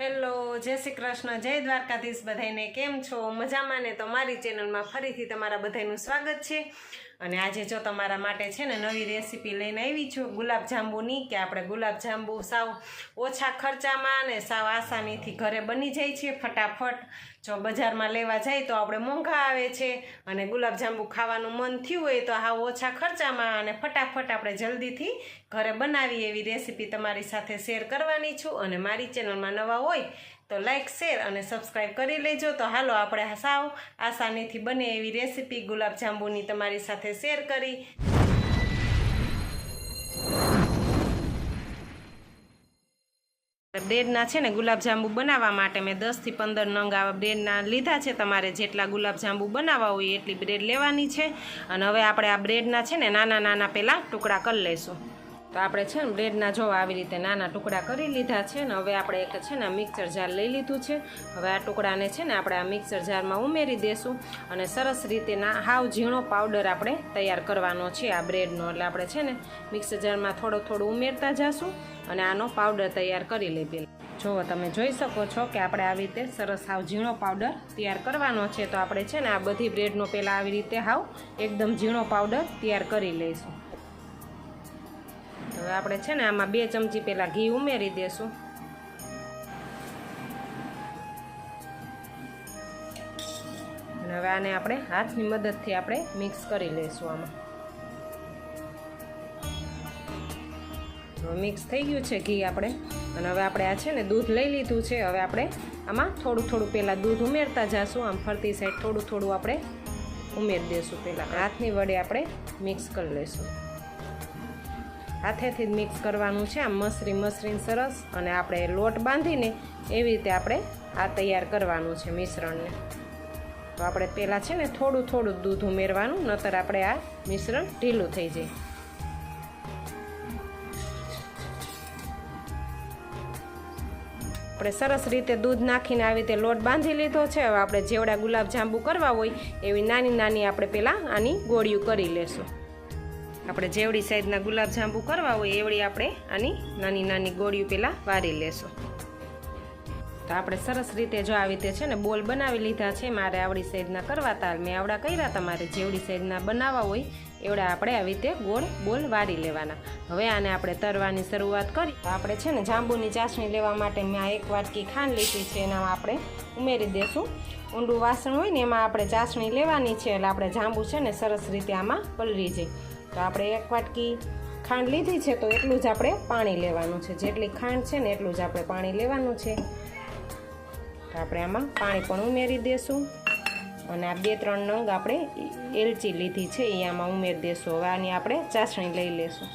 Hello, જય શ્રી કૃષ્ણ, જય દ્વારકાધીશ બધાને કેમ છો? મજામાં ને? તો મારી ચેનલમાં ફરીથી તમારા બધાનું સ્વાગત છે. અને આજે જો તમારા માટે છે ને નવી રેસીપી લઈને આવી છું ગુલાબ જાંબુની, કે આપણે ગુલાબ જાંબુ સાવ ઓછા ખર્ચામાં અને સાવ આસાનીથી ઘરે બની જાય છે ફટાફટ. જો બજારમાં લેવા જાય તો આપણે મોંઘા આવે છે અને ગુલાબ જાંબુ ખાવાનું મન થયું હોય તો હાવ ઓછા ખર્ચામાં અને ફટાફટ આપણે જલ્દીથી ઘરે બનાવી એવી રેસીપી તમારી સાથે શેર કરવાની છું. અને મારી ચેનલમાં નવા હોય તો લાઈક શેર અને સબસ્ક્રાઈબ કરી લેજો. તો હાલો, આપણે સાવ આસાનીથી બને એવી રેસીપી ગુલાબ જાંબુની તમારી સાથે શેર કરી. બ્રેડના છે ને ગુલાબજાંબુ બનાવવા માટે મેં દસથી પંદર નંગ આવા બ્રેડના લીધા છે. તમારે જેટલા ગુલાબજાંબુ બનાવવા હોય એટલી બ્રેડ લેવાની છે. અને હવે આપણે આ બ્રેડના છે ને નાના નાના પહેલાં ટુકડા કરી લઈશું. તો આપણે છે ને બ્રેડના જો આવી રીતે નાના ટુકડા કરી લીધા છે ને હવે આપણે એક છે ને મિક્સર જાર લઈ લીધું છે. હવે આ ટુકડાને છે ને આપણે આ મિક્સર જારમાં ઉમેરી દેશું અને સરસ રીતે ના હાવ ઝીણો પાવડર આપણે તૈયાર કરવાનો છે આ બ્રેડનો એટલે આપણે છે ને મિક્સર જારમાં થોડું થોડું ઉમેરતા જશું અને આનો પાવડર તૈયાર કરી લઈ પહેલાં જુઓ તમે જોઈ શકો છો કે આપણે આવી રીતે સરસ હાવ ઝીણો પાવડર તૈયાર કરવાનો છે. તો આપણે છે ને આ બધી બ્રેડનો પહેલાં આવી રીતે હાવ એકદમ ઝીણો પાવડર તૈયાર કરી લઈશું. હવે આપણે છે ને આમાં બે ચમચી પહેલાં ઘી ઉમેરી દેશું. અને હવે આને આપણે હાથની મદદથી આપણે મિક્સ કરી લઈશું આમાં. મિક્સ થઈ ગયું છે ઘી આપણે. અને હવે આપણે આ છે ને દૂધ લઈ લીધું છે. હવે આપણે આમાં થોડું થોડું પહેલાં દૂધ ઉમેરતા જઈશું આમ ફરતી સાઈડ થોડું થોડું આપણે ઉમેરી દઈશું પહેલાં. હાથની વડે આપણે મિક્સ કરી લઈશું હાથેથી જ મિક્સ કરવાનું છે. આમ મસરી મસરીને સરસ અને આપણે લોટ બાંધીને એવી રીતે આપણે આ તૈયાર કરવાનું છે મિશ્રણને. તો આપણે પહેલાં છે ને થોડું થોડું દૂધ ઉમેરવાનું, નતર આપણે આ મિશ્રણ ઢીલું થઈ જાય. આપણે સરસ રીતે દૂધ નાખીને આવી રીતે લોટ બાંધી લીધો છે. હવે આપણે જેવડા ગુલાબ જાંબુ કરવા હોય એવી નાની નાની આપણે પહેલાં આની ગોળીઓ કરી લેશું. આપણે જેવડી સાઈઝના ગુલાબ જાંબુ કરવા હોય એવડી આપણે આની નાની નાની ગોળીઓ પહેલાં વારી લેશું. તો આપણે સરસ રીતે જો આવી રીતે છે ને બોલ બનાવી લીધા છે, મારે આવડી સાઈડના કરવા હતા મેં આવડા કર્યા તમારે જેવડી સાઈડના બનાવવા હોય, એવડા આપણે આવી રીતે ગોળ બોલ વારી લેવાના. હવે આને આપણે તરવાની શરૂઆત કરી. આપણે છે ને જાંબુની ચાસણી લેવા માટે મેં આ એક વાટકી ખાંડ લીધી છે, એના આપણે ઉમેરી દેશું. ઊંડું વાસણ હોય ને એમાં આપણે ચાસણી લેવાની છે, એટલે આપણે જાંબુ છે ને સરસ રીતે આમાં પલળી જાય. તો આપણે એક વાટકી ખાંડ લીધી છે તો એટલું જ આપણે પાણી લેવાનું છે. જેટલી ખાંડ છે ને એટલું જ આપણે પાણી લેવાનું છે. તો આપણે આમાં પાણી પણ ઉમેરી દેશું અને આ બે ત્રણ નંગ આપણે એલચી લીધી છે. એ આમાં ઉમેરી દેશું. હવે આની આપણે ચાસણી લઈ લેશું.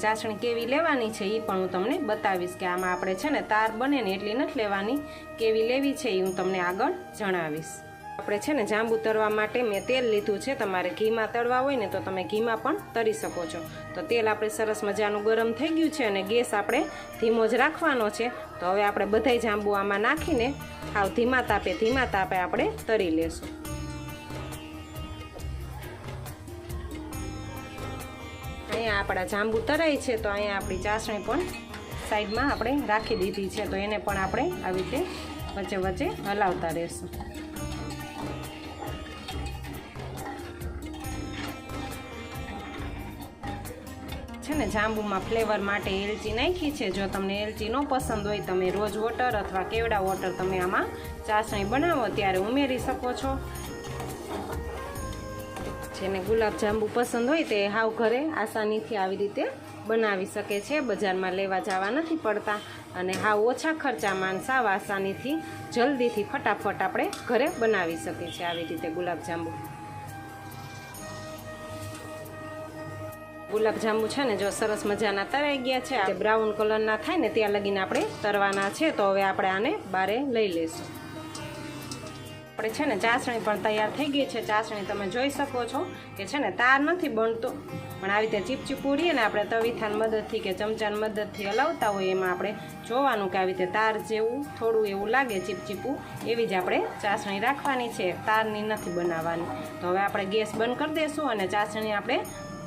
ચાસણી કેવી લેવાની છે એ પણ હું તમને બતાવીશ કે આમાં આપણે છે ને તાર બને ને એટલી નથી લેવાની. કેવી લેવી છે એ હું તમને આગળ જણાવીશ. આપણે છે ને જાંબુ તરવા માટે મેં તેલ લીધું છે. તમારે ઘીમાં તળવા હોય ને તો તમે ઘીમાં પણ તરી શકો છો. તો તેલ આપણે સરસ મજાનું ગરમ થઈ ગયું છે અને ગેસ આપણે ધીમો જ રાખવાનો છે. તો હવે આપણે બધાય જાંબુ આમાં નાખીને આવ ધીમા તાપે ધીમા તાપે આપણે તરી લેશું. અહીંયા આપણા જાંબુ તરાય છે તો અહીંયા આપણી ચાસણી પણ સાઈડમાં આપણે રાખી દીધી છે. તો એને પણ આપણે આવી રીતે વચ્ચે વચ્ચે હલાવતા રહેશું. છે ને જાંબુમાં ફ્લેવર માટે એલચી નાખી છે. જો તમને એલચી ન પસંદ હોય, તમે રોજ વોટર અથવા કેવડા વોટર તમે આમાં ચાસણી બનાવો, ત્યારે ઉમેરી શકો છો. જેને ગુલાબ જાંબુ પસંદ હોય, તે હાવ ઘરે આસાનીથી આવી રીતે બનાવી શકે છે. બજારમાં લેવા જવા નથી પડતા અને હાવ ઓછા ખર્ચામાં સાવ આસાનીથી જલ્દીથી ફટાફટ આપણે ઘરે બનાવી શકીએ છીએ આવી રીતે ગુલાબ જાંબુ ગુલાબ જાંબુ છે ને, જો સરસ મજાના તરાઈ ગયા છે બ્રાઉન કલરના થાય ને, ત્યાં લગીને આપણે તરવાના છે, તો હવે આપણે આને બારે લઈ લઈશું. આપણે છે ને, ચાસણી પણ તૈયાર થઈ ગઈ છે. ચાસણી તમે જોઈ શકો છો કે છે ને, તાર નથી બનતો. પણ આવી રીતે ચીપચીપું રહીએ ને, આપણે તવીથાન મદદથી કે ચમચાની મદદથી હલાવતા હોય એમાં આપણે જોવાનું કે આવી રીતે તાર જેવું, થોડું એવું લાગે ચીપચીપું, એવી જ આપણે ચાસણી રાખવાની છે. તારની નથી બનાવવાની. તો હવે આપણે ગેસ બંધ કરી દઈશું અને ચાસણી આપણે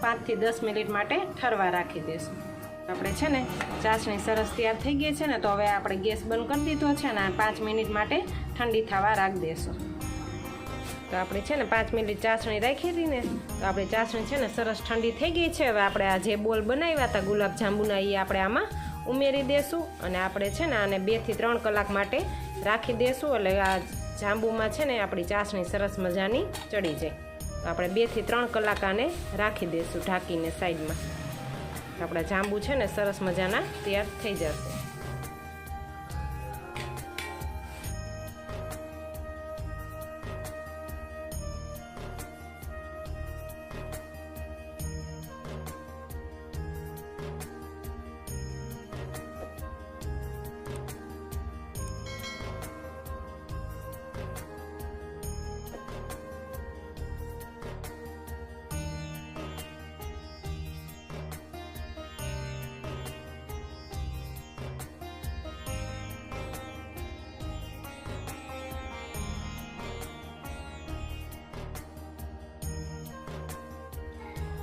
પાંચથી દસ મિનિટ માટે ઠરવા રાખી દઈશું. આપણે છે ને ચાસણી સરસ તૈયાર થઈ ગઈ છે ને, તો હવે આપણે ગેસ બંધ કરી દીધો છે ને પાંચ મિનિટ માટે ઠંડી થવા રાખી દેશું તો આપણે છે ને પાંચ મિનિટ ચાસણી રાખી હતી ને, તો આપણી ચાસણી છે ને સરસ ઠંડી થઈ ગઈ છે. હવે આપણે આ જે બોલ બનાવ્યા હતા ગુલાબ જાંબુના, એ આપણે આમાં ઉમેરી દેશું અને આપણે છે ને આને બેથી ત્રણ કલાક માટે રાખી દેશું એટલે આ જાંબુમાં છે ને આપણી ચાસણી સરસ મજાની ચડી જાય. તો આપણે બેથી ત્રણ કલાક આને રાખી દઈશું ઢાંકીને સાઈડમાં આપણા જાંબુ છે ને, સરસ મજાના તૈયાર થઈ જશે.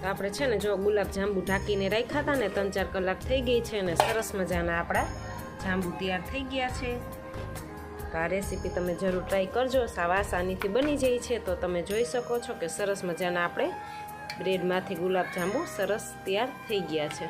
તો આપણે છે ને જો ગુલાબ જાંબુ ઢાંકીને રાખ્યા હતા ને ત્રણ ચાર કલાક થઈ ગઈ છે અને સરસ મજાના આપણા જાંબુ તૈયાર થઈ ગયા છે. તો આ રેસીપી તમે જરૂર ટ્રાય કરજો. સાવ આસાનીથી બની જાય છે. તો તમે જોઈ શકો છો કે સરસ મજાના આપણે બ્રેડમાંથી ગુલાબ જાંબુ સરસ તૈયાર થઈ ગયા છે.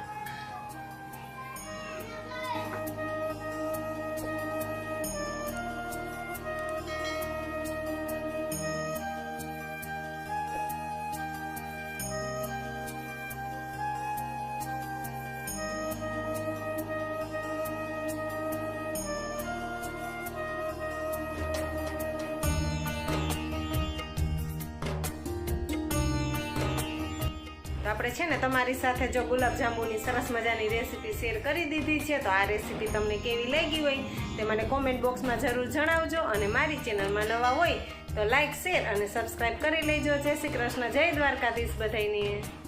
તો આપણે છે ને તમારી સાથે જો ગુલાબજાંબુની સરસ મજાની રેસીપી શેર કરી દીધી છે, તો આ રેસીપી તમને કેવી લાગી હોય તે મને કોમેન્ટ બોક્સમાં જરૂર જણાવજો અને મારી ચેનલમાં નવા હોય તો લાઇક શેર અને સબસ્ક્રાઈબ કરી લેજો. જય શ્રી કૃષ્ણ, જય દ્વારકાધીશ બધાની